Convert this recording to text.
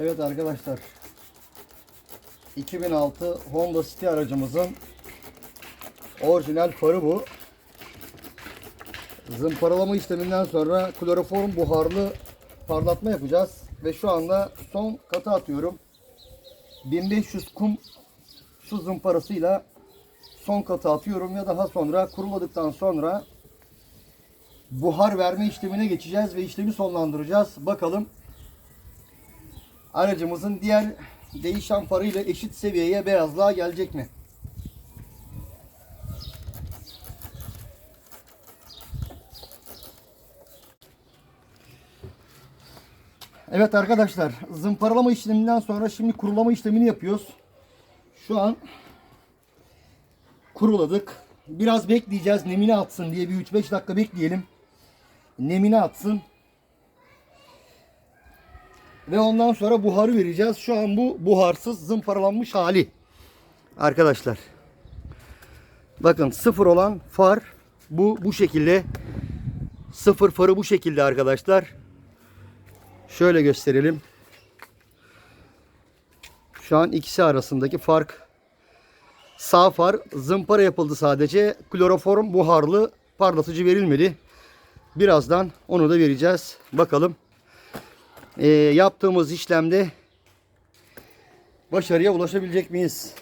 Evet arkadaşlar. 2006 Honda City aracımızın orijinal farı bu. Zımparalama işleminden sonra kloroform buharlı parlatma yapacağız. Ve şu anda son katı atıyorum. 1500 kum su zımparasıyla son katı atıyorum ve daha sonra kuruladıktan sonra buhar verme işlemine geçeceğiz ve işlemi sonlandıracağız. Bakalım aracımızın diğer değişen farıyla eşit seviyeye beyazlığa gelecek mi? Evet arkadaşlar zımparalama işleminden sonra şimdi kurulama işlemini yapıyoruz. Şu an kuruladık. Biraz bekleyeceğiz nemini atsın diye bir 3-5 dakika bekleyelim. Nemini atsın. Ve ondan sonra buharı vereceğiz. Şu an bu buharsız zımparalanmış hali. Arkadaşlar. Bakın sıfır olan far bu bu şekilde. Sıfır farı bu şekilde arkadaşlar. Şöyle gösterelim. Şu an ikisi arasındaki fark. Sağ far zımpara yapıldı sadece. Kloroform buharlı parlatıcı verilmedi. Birazdan onu da vereceğiz. Bakalım e, yaptığımız işlemde başarıya ulaşabilecek miyiz?